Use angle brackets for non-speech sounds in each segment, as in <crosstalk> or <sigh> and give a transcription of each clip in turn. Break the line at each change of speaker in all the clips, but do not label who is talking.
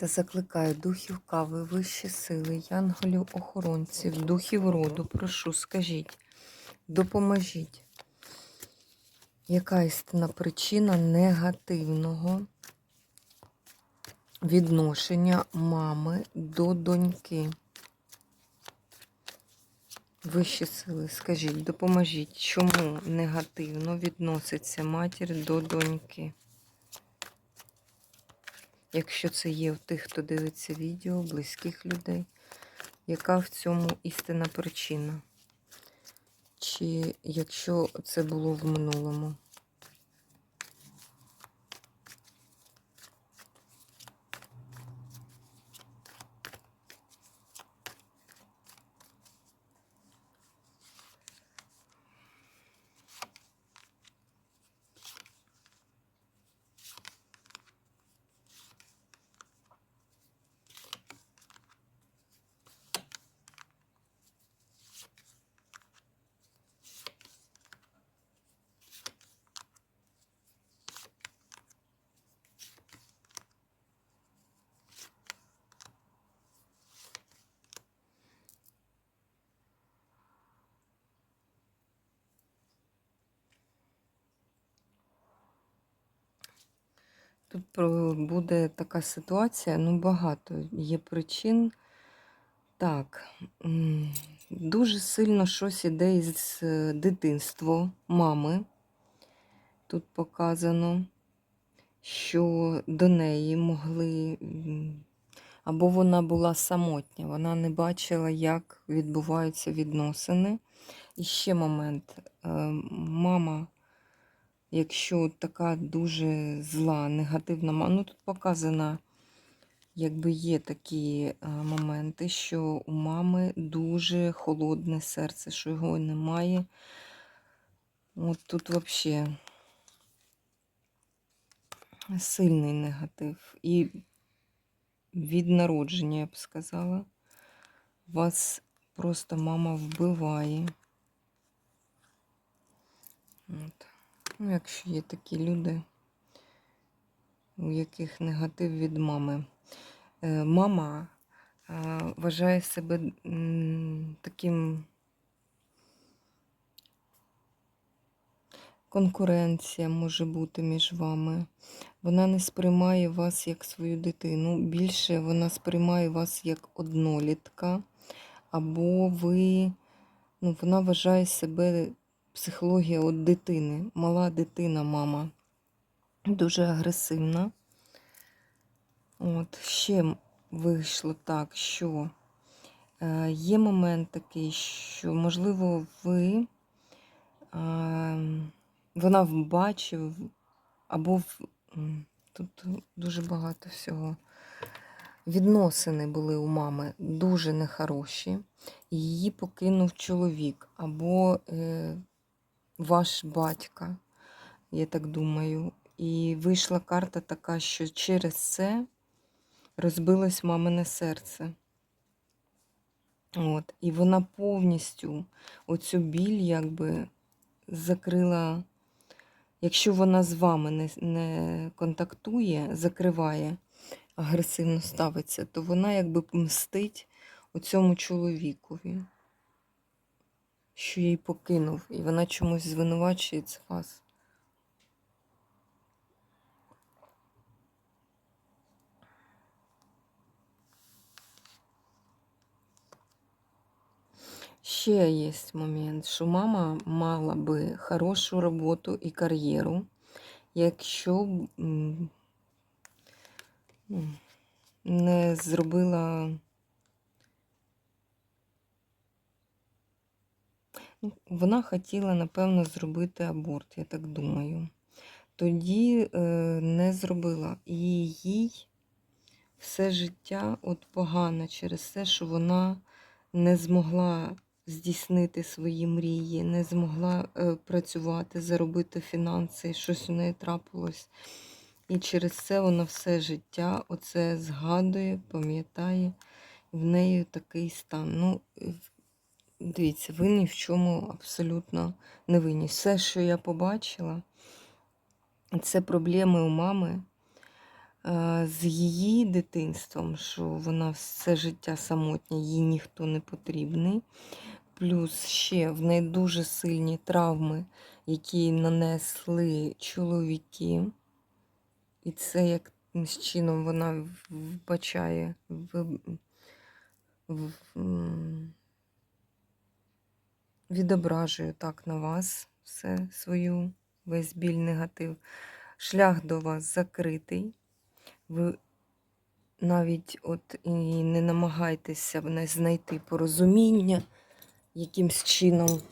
Та закликаю духів кави, вищі сили, янголів, охоронців, духів роду. Прошу, скажіть, допоможіть, яка істинна причина негативного відношення мами до доньки? Вищі сили, скажіть, допоможіть, чому негативно відноситься матір до доньки? Якщо це є у тих, хто дивиться відео, близьких людей, яка в цьому істинна причина? Чи якщо це було в минулому? Тут буде така ситуація, ну багато є причин. Так, дуже сильно щось іде із е, дитинства мами. Тут показано, що до неї могли, або вона була самотня, вона не бачила, як відбуваються відносини. І ще момент. е, Мама якщо така дуже зла, негативна мама, ну тут показано, якби є такі е, моменти, що у мами дуже холодне серце, що його немає. От тут взагалі сильний негатив. І від народження, я б сказала, вас просто мама вбиває. От. Ну, якщо є такі люди, у яких негатив від мами. Е, Мама е, вважає себе таким конкуренція може бути між вами. Вона не сприймає вас як свою дитину. Більше вона сприймає вас як однолітка, або ви, ну, вона вважає себе психологія от дитини, мала дитина, мама. Дуже агресивна. От, ще вийшло так, що е, є момент такий, що, можливо, ви, вона бачив, або в, тут дуже багато всього. Відносини були у мами дуже нехороші, її покинув чоловік, або е, ваш батька, я так думаю. І вийшла карта така, що через це розбилось мамине серце. От. І вона повністю оцю біль якби закрила. Якщо вона з вами не, не контактує, закриває, агресивно ставиться, то вона якби мстить оцьому чоловікові, що їй покинув, і вона чомусь звинувачує це вас. Ще є момент, що мама мала би хорошу роботу і кар'єру, якщо б м, не зробила. Вона хотіла, напевно, зробити аборт, я так думаю. Тоді е, не зробила. І їй все життя от погано через те, що вона не змогла здійснити свої мрії, не змогла е, працювати, заробити фінанси, щось у неї трапилось. І через це вона все життя оце згадує, пам'ятає, в неї такий стан. Ну, дивіться, ви ні в чому абсолютно не винні. Все, що я побачила, це проблеми у мами е, з її дитинством, що вона все життя самотня, їй ніхто не потрібний. Плюс ще в неї дуже сильні травми, які нанесли чоловіки. І це якимось чином вона вбачає, в, в, м, відображує так на вас все свою, весь біль, негатив. Шлях до вас закритий. Ви навіть от і не намагайтеся знайти порозуміння якимсь чином,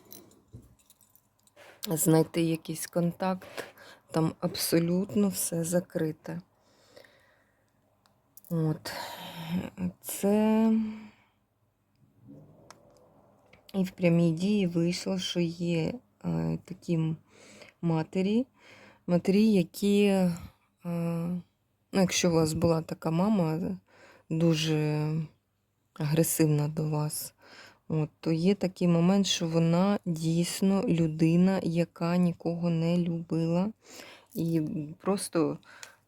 знайти якийсь контакт. Там абсолютно все закрите. От. Це і в прямій дії вийшло, що є е, такі матері, матері, які, е, ну, якщо у вас була така мама дуже агресивна до вас, от, то є такий момент, що вона дійсно людина, яка нікого не любила. І просто,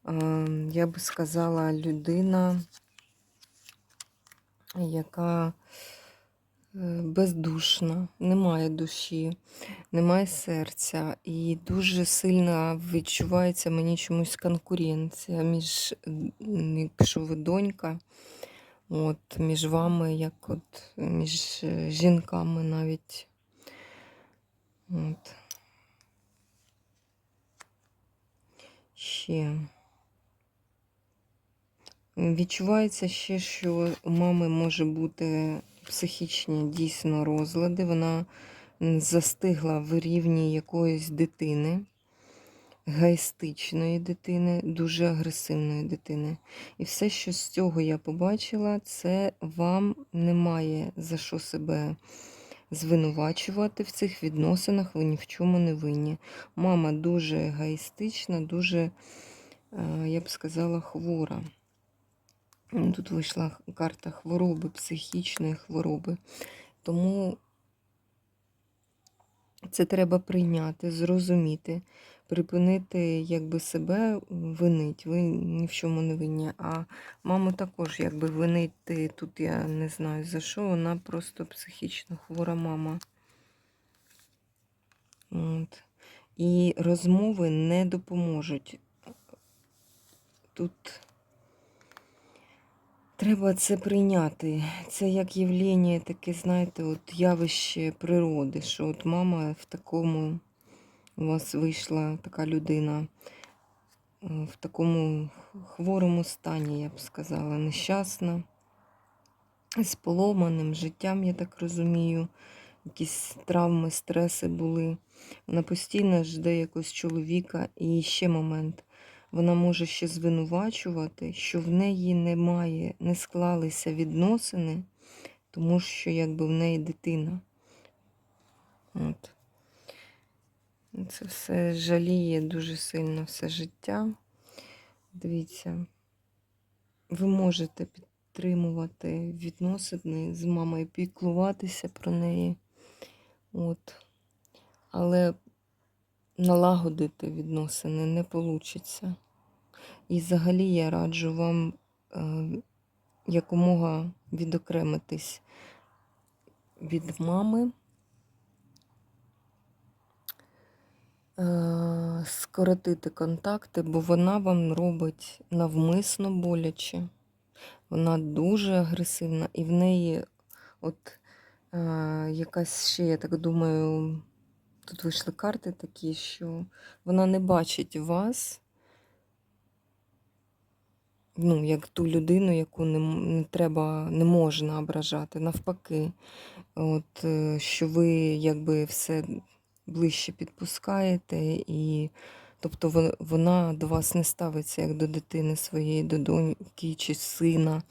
е, я би сказала, людина, яка бездушна, немає душі, немає серця. І дуже сильно відчувається мені чомусь конкуренція між, якщо ви донька, от, між вами, як от між е, жінками навіть. От. Ще. Відчувається ще, що у мами може бути психічні дійсно розлади. Вона застигла в рівні якоїсь дитини, егоїстичної дитини, дуже агресивної дитини. І все, що з цього я побачила, це вам немає за що себе звинувачувати в цих відносинах, ви ні в чому не винні. Мама дуже егоїстична, дуже, е, я б сказала, хвора. М, Тут вийшла карта хвороби, психічної хвороби. Тому це треба прийняти, зрозуміти, припинити якби себе винить. Ви ні в чому не винні. А маму також якби винити тут я не знаю за що. Вона просто психічно хвора мама. От. І розмови не допоможуть. Тут треба це прийняти. Це як явлення, таке, знаєте, от явище природи, що от мама в такому у вас вийшла така людина е, в такому хворому стані, я б сказала, нещасна, з поломаним життям, я так розумію. Якісь травми, стреси були. Вона постійно жде якогось чоловіка. І ще момент. Вона може ще звинувачувати, що в неї немає, не склалися відносини, тому що якби в неї дитина. От. Це все жаліє дуже сильно все життя. Дивіться, ви можете підтримувати відносини з мамою, піклуватися про неї. От. Але налагодити відносини не вийде. І взагалі я раджу вам е, якомога відокремитись від мами, е, скоротити контакти, бо вона вам робить навмисно боляче. Вона дуже агресивна, і в неї от е, якась ще, я так думаю, тут вийшли карти такі, що вона не бачить вас, ну, як ту людину, яку не, не треба, не можна ображати. Навпаки, от, е, що ви якби все ближче підпускаєте, і тобто вона до вас не ставиться як до дитини своєї, до доньки чи сина.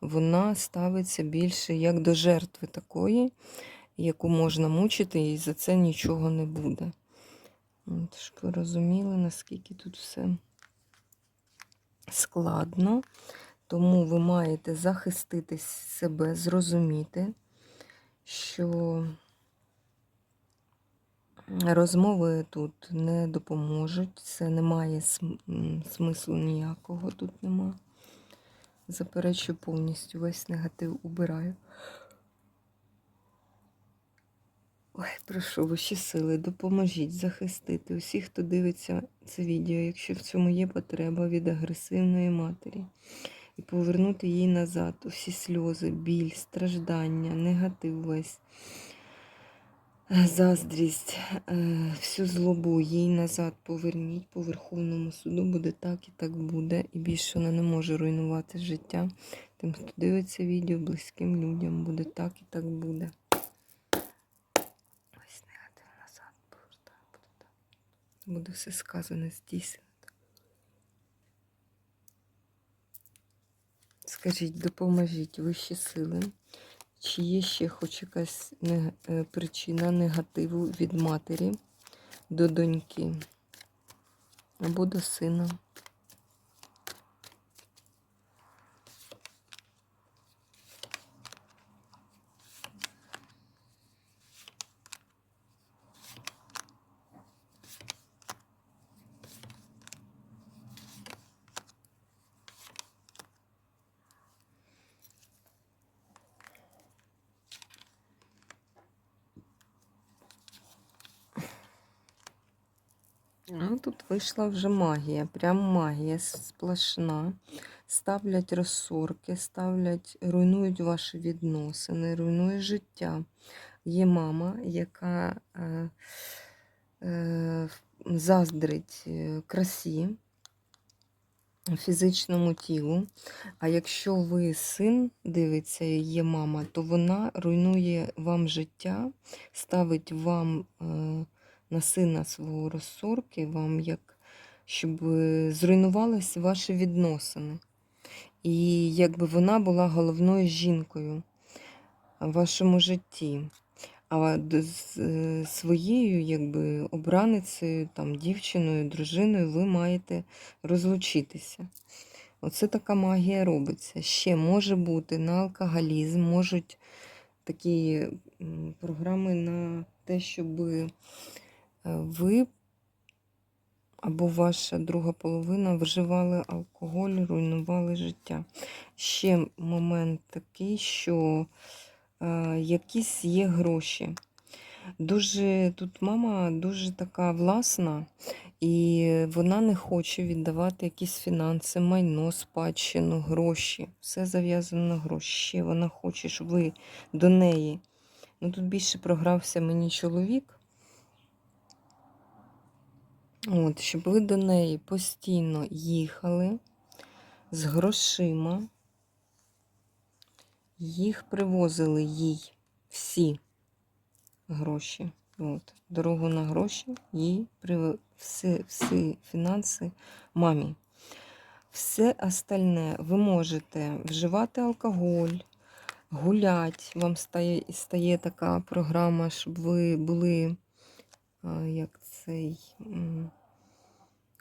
Вона ставиться більше як до жертви такої. Яку можна мучити, і за це нічого не буде. От, щоб ви розуміли, наскільки тут все складно. Тому ви маєте захистити себе, зрозуміти, що розмови тут не допоможуть, це не має смислу ніякого тут нема. Заперечую повністю весь негатив убираю. Ой, прошу вищі сили, допоможіть захистити усіх, хто дивиться це відео, якщо в цьому є потреба від агресивної матері, і повернути їй назад усі сльози, біль, страждання, негатив весь, заздрість, е, всю злобу їй назад поверніть по Верховному суду, буде так і так буде. І більше вона не може руйнувати життя. Тим, хто дивиться відео, близьким людям буде так і так буде. Ось негатив назад повертаю, буде так. Буде все сказане, здійснено. Скажіть, допоможіть вищі сили. Чи є ще хоч якась е, причина негативу від матері до доньки або до сина? Ну, тут вийшла вже магія, прям магія сплошна. Ставлять розсорки, ставлять, руйнують ваші відносини, руйнує життя. Є мама, яка е, е, заздрить е, красі, фізичному тілу. А якщо ви син дивиться, є мама, то вона руйнує вам життя, ставить вам. Е, на сина свого розсорки, вам як щоб зруйнувалися ваші відносини. І якби вона була головною жінкою в вашому житті. А з е, своєю якби, обраницею, там, дівчиною, дружиною ви маєте розлучитися. Оце така магія робиться. Ще може бути на алкоголізм, можуть такі програми на те, щоб ви або ваша друга половина вживали алкоголь, руйнували життя. Ще момент такий, що е, якісь є гроші. Дуже тут мама дуже така власна, і вона не хоче віддавати якісь фінанси, майно, спадщину, гроші. Все зав'язано на гроші. Вона хоче, щоб ви до неї. Ну тут більше програвся мені чоловік. От, щоб ви до неї постійно їхали з грошима, їх привозили їй всі гроші. От, дорогу на гроші, їй прив... всі, всі фінанси мамі. Все остальне ви можете вживати алкоголь, гуляти. Вам стає, стає така програма, щоб ви були як цей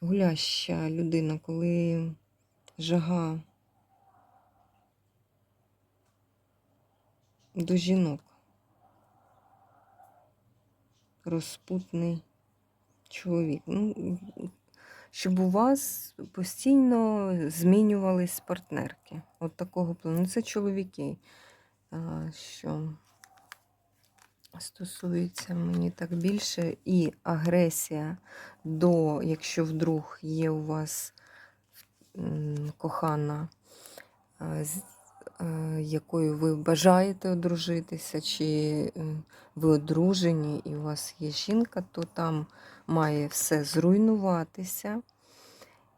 гуляща людина, коли жага до жінок. Розпутний чоловік. Ну, щоб у вас постійно змінювались партнерки. От такого плану. Ну, Це чоловіки, що стосується мені так більше, і агресія до, якщо вдруг є у вас кохана, з якою ви бажаєте одружитися, чи ви одружені і у вас є жінка, то там має все зруйнуватися,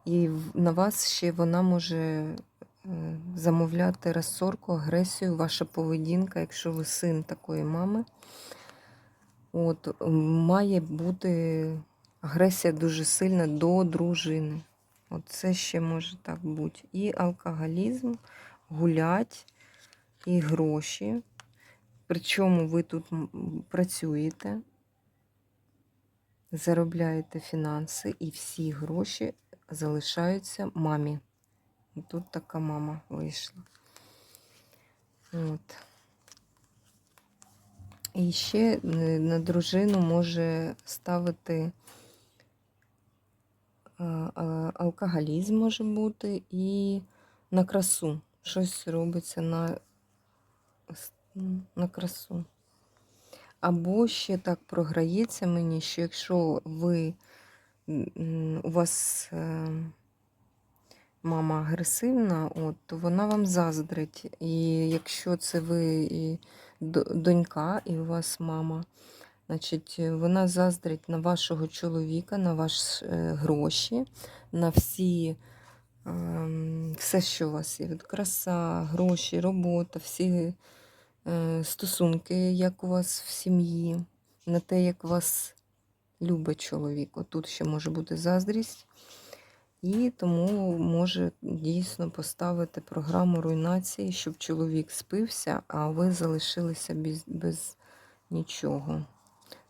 і на вас ще вона може замовляти розсорку, агресію, ваша поведінка, якщо ви син такої мами. От, має бути агресія дуже сильна до дружини. От це ще може так бути. І алкоголізм, гулять, і гроші. Причому ви тут працюєте, заробляєте фінанси, і всі гроші залишаються мамі. І Тут така мама вийшла. От. І ще е, на дружину може ставити а, алкоголізм може бути і на красу. Щось робиться на, на красу. Або ще так програється мені, що якщо ви у вас е, мама агресивна, от, то вона вам заздрить. І якщо це ви і донька, і у вас мама, значить, е, вона заздрить на вашого чоловіка, на ваші гроші, на всі. ем, Все, що у вас є, від краса, гроші, робота, всі е, стосунки, як у вас в сім'ї, на те, як вас любить чоловік. Отут ще може бути заздрість. І тому може дійсно поставити програму руйнації, щоб чоловік спився, а ви залишилися без, без нічого.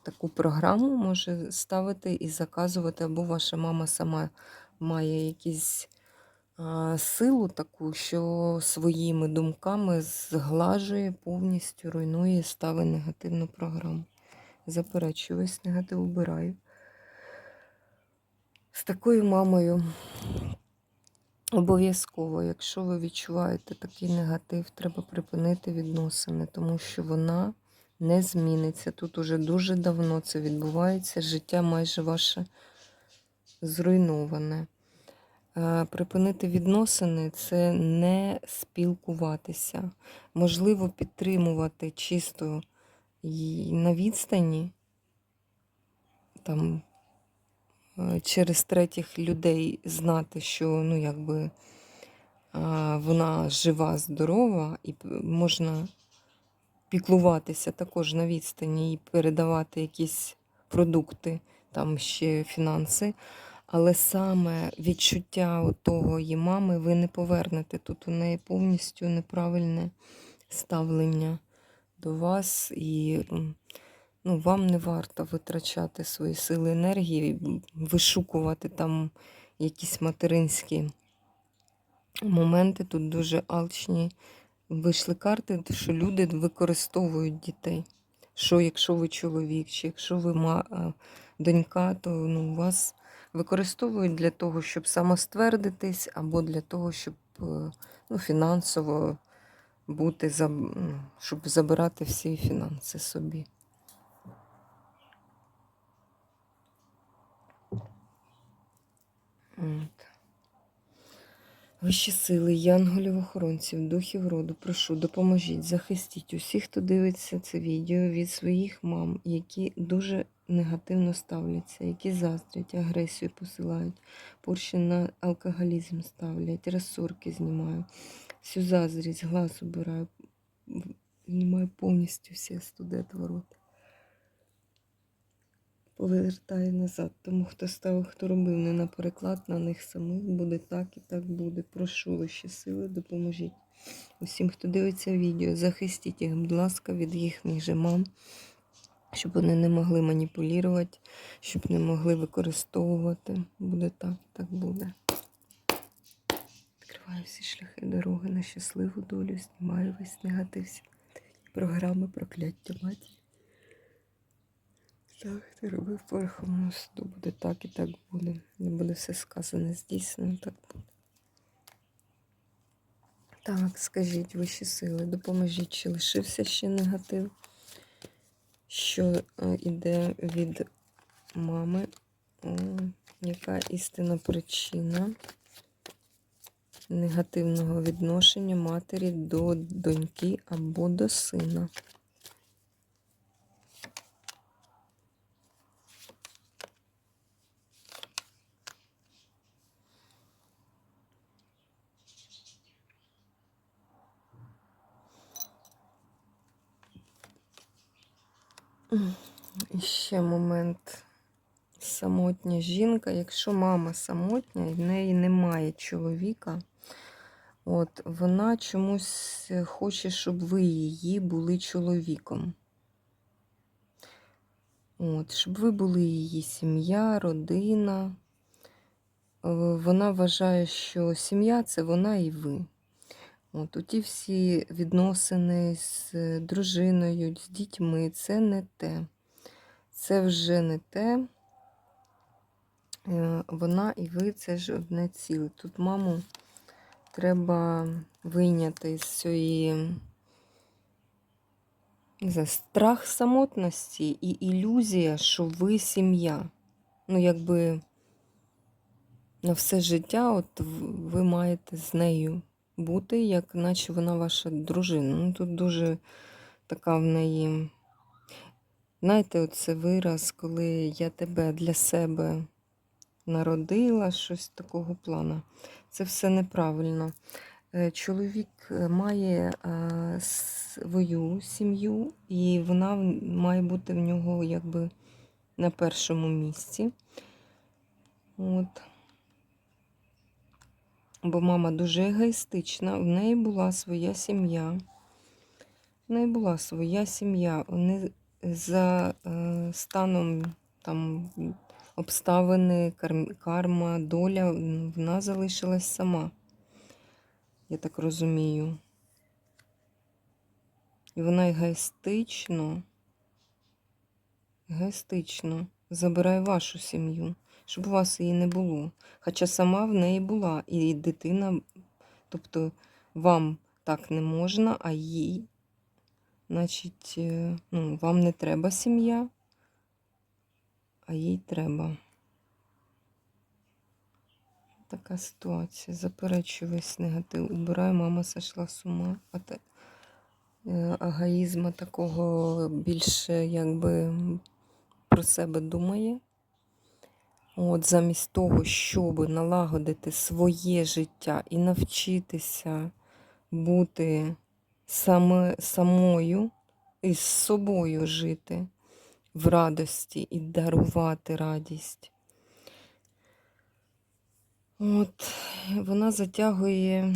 Таку програму може ставити і заказувати, або ваша мама сама має якісь а, силу таку, що своїми думками зглажує, повністю руйнує, ставить негативну програму. Заперечую, весь негатив убираю. З такою мамою обов'язково, якщо ви відчуваєте такий негатив, треба припинити відносини, тому що вона не зміниться. Тут уже дуже давно це відбувається. Життя майже ваше зруйноване. Е, Припинити відносини це не спілкуватися. Можливо, підтримувати чисто на відстані, там, через третіх людей знати, що ну, якби, вона жива, здорова, і можна піклуватися також на відстані і передавати якісь продукти, там ще фінанси. Але саме відчуття того її мами ви не повернете. Тут у неї повністю неправильне ставлення до вас, і ну, вам не варто витрачати свої сили енергії, вишукувати там якісь материнські моменти. Тут дуже алчні вийшли карти, що люди використовують дітей. Що якщо ви чоловік, чи якщо ви донька, то ну, вас використовують для того, щоб самоствердитись, або для того, щоб е, ну, фінансово бути, ну, щоб забирати всі фінанси собі. От. Вищі сили, янголів, охоронців, духів роду, прошу, допоможіть, захистіть усіх, хто дивиться це відео від своїх мам, які дуже негативно ставляться, які заздрять, агресію посилають, порші на алкоголізм ставлять, розсорки знімаю, всю заздрість, глаз убираю, знімаю повністю всі студет ворот. Повертаю назад. Тому хто ставив, хто робив не на переклад, на них самих буде так і так буде. Прошу вищі сили, допоможіть. Усім, хто дивиться відео, захистіть їх, будь ласка, від їхніх же мам, щоб вони не могли маніпулювати, щоб не могли використовувати. Буде так, так буде. Відкриваю всі шляхи дороги на щасливу долю, знімаю весь негатив, програми прокляття матері. Так, ти робив по Верховному суду, буде так і так буде. Не буде все сказане здійснено, так буде. Так, скажіть вищі сили, допоможіть, чи лишився ще негатив, що е, іде від мами, О, яка істинна причина негативного відношення матері до доньки або до сина. І ще момент. Самотня жінка. Якщо мама самотня і в неї немає чоловіка, От вона чомусь е, хоче, щоб ви її були чоловіком. От, щоб ви були її сім'я, родина. Е, Вона вважає, що сім'я це вона і ви. От, оті всі відносини з е, дружиною, з дітьми це не те. Це вже не те. Е, Вона і ви це ж одне ціле. Тут маму треба вийняти з цієї знаю, страх самотності і ілюзія, що ви сім'я. Ну, якби на все життя, от ви маєте з нею бути, як наче вона ваша дружина. Ну, тут дуже така в неї. Знаєте, оце вираз, коли я тебе для себе народила, щось такого плану. Це все неправильно. Е, Чоловік е, має е, свою сім'ю, і вона має бути в нього якби на першому місці. От. Бо мама дуже егоїстична, в неї була своя сім'я. В неї була своя сім'я. Вони за е, станом там обставини, карма, доля, вона залишилась сама. Я так розумію. І вона егоїстично, егоїстично забирає вашу сім'ю, щоб у вас її не було. Хоча сама в неї була, і дитина, тобто вам так не можна, а їй, значить, е, ну, вам не треба сім'я, а їй треба. Така ситуація. Заперечую весь негатив. Убираю, мама сошла з ума. Е, такого більше якби про себе думає. От замість того, щоб налагодити своє життя і навчитися бути саме, самою і з собою жити в радості і дарувати радість. От вона затягує,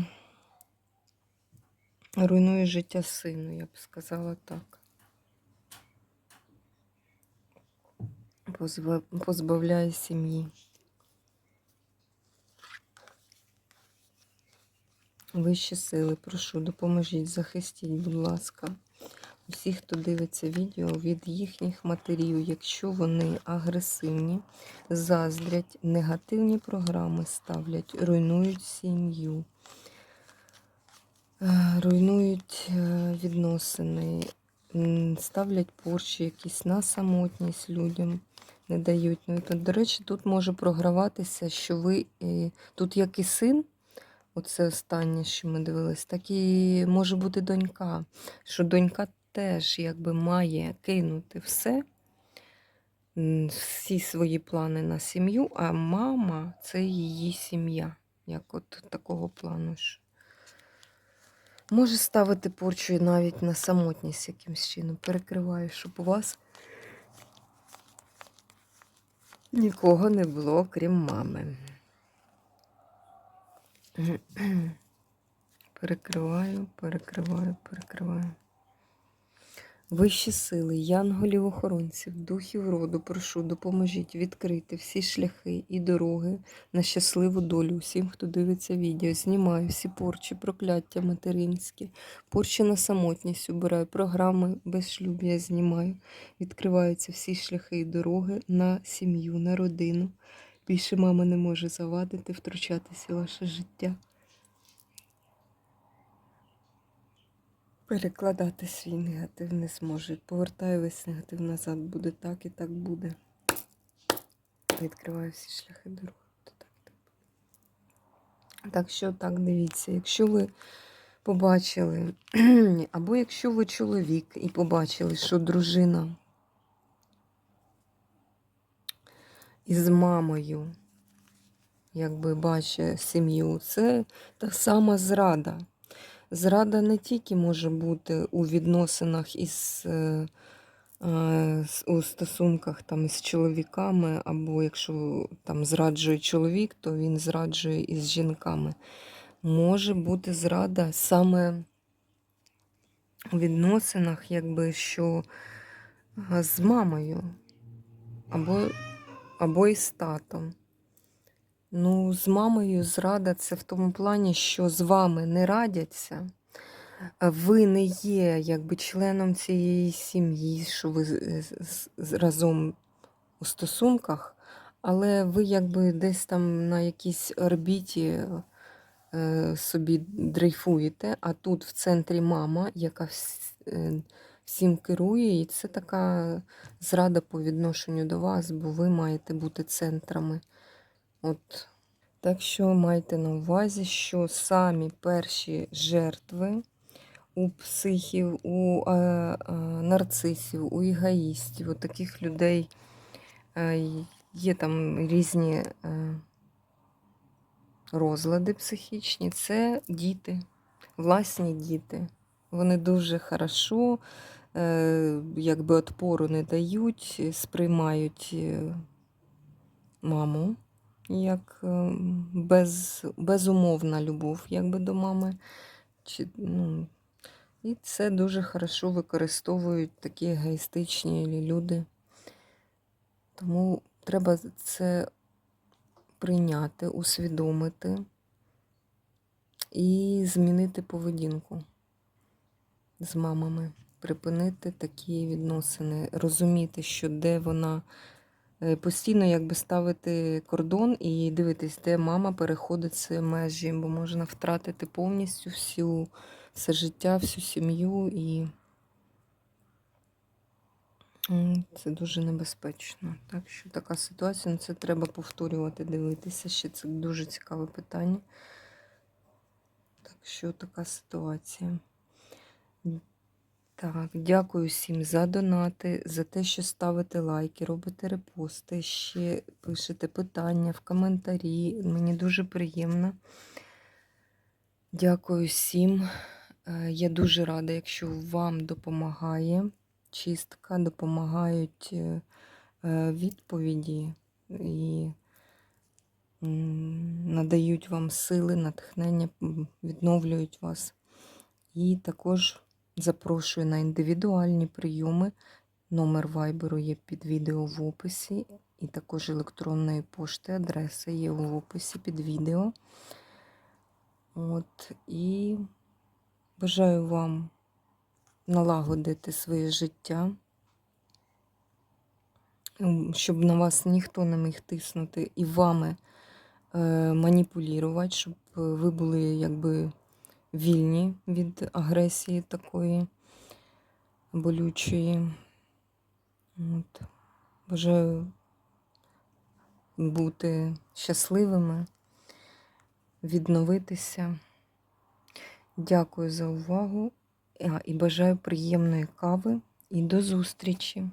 руйнує життя сину, я б сказала так. Позбавляє сім'ї. Вищі сили, прошу, допоможіть, захистіть, будь ласка, всіх, хто дивиться відео від їхніх матерів, якщо вони агресивні, заздрять, негативні програми ставлять, руйнують сім'ю, е, руйнують е, відносини, ставлять порчі якісь на самотність людям. Не дають. Ну, і до речі, тут може програватися, що ви е, тут як і син, Оце останнє, що ми дивились, так і може бути донька. Що донька теж якби має кинути все, всі свої плани на сім'ю, а мама це її сім'я. Як от такого плану. ж. Може ставити порчу і навіть на самотність якимсь чином. Перекриваю, щоб у вас нікого не було, крім мами. <clears throat> Перекриваю, перекриваю, перекриваю. Вищі сили, янголів охоронців, духів роду, прошу, допоможіть відкрити всі шляхи і дороги на щасливу долю усім, хто дивиться відео. Знімаю всі порчі, прокляття материнські, порчі на самотність убираю, програми безшлюб'я знімаю. Відкриваються всі шляхи і дороги на сім'ю, на родину. Більше мама не може завадити, втручатися в ваше життя. Перекладати свій негатив не зможе. Повертаю весь негатив назад. Буде так і так буде. Відкриваю всі шляхи дороги. То так, і так буде. Так що так, дивіться, якщо ви побачили, <clears throat> або якщо ви чоловік і побачили, що дружина із мамою, якби бачить сім'ю, це та сама зрада. Зрада не тільки може бути у відносинах із е, е, у стосунках там із чоловіками, або якщо там зраджує чоловік, то він зраджує із жінками. може бути зрада саме у відносинах, якби що з мамою або, або із татом. Ну, з мамою зрада це в тому плані, що з вами не радяться. Ви не є якби членом цієї сім'ї, що ви з- разом у стосунках, але ви якби десь там на якійсь орбіті е, собі дрейфуєте, а тут в центрі мама, яка е, всім керує, і це така зрада по відношенню до вас, бо ви маєте бути центрами. От. Так що майте на увазі, що самі перші жертви у психів, у е, е, нарцисів, у егоїстів, у таких людей е, є там різні е, розлади психічні, це діти, власні діти. Вони дуже хорошо, е, якби отпору не дають, сприймають е, маму як е, без, безумовна любов якби до мами. Чи, ну, і це дуже хорошо використовують такі егоїстичні люди. Тому треба це прийняти, усвідомити і змінити поведінку з мамами, припинити такі відносини, розуміти, що де вона постійно якби ставити кордон і дивитись, де мама переходить ці межі, бо можна втратити повністю всю, все життя, всю сім'ю і. Це дуже небезпечно. Так що така ситуація, ну це треба повторювати, дивитися. Ще це дуже цікаве питання. Так що така ситуація. Так, дякую всім за донати, за те, що ставите лайки, робите репости, ще пишете питання в коментарі. Мені дуже приємно. Дякую всім. Е, Я дуже рада, якщо вам допомагає чистка, допомагають е, е, відповіді і надають вам сили, натхнення, відновлюють вас. І також запрошую на індивідуальні прийоми. Номер вайберу є під відео в описі, і також електронної пошти, адреса є в описі під відео. От, і бажаю вам налагодити своє життя, щоб на вас ніхто не міг тиснути і вами е, маніпулювати, щоб ви були якби вільні від агресії такої болючої. От. Бажаю бути щасливими, відновитися. Дякую за увагу і бажаю приємної кави і до зустрічі!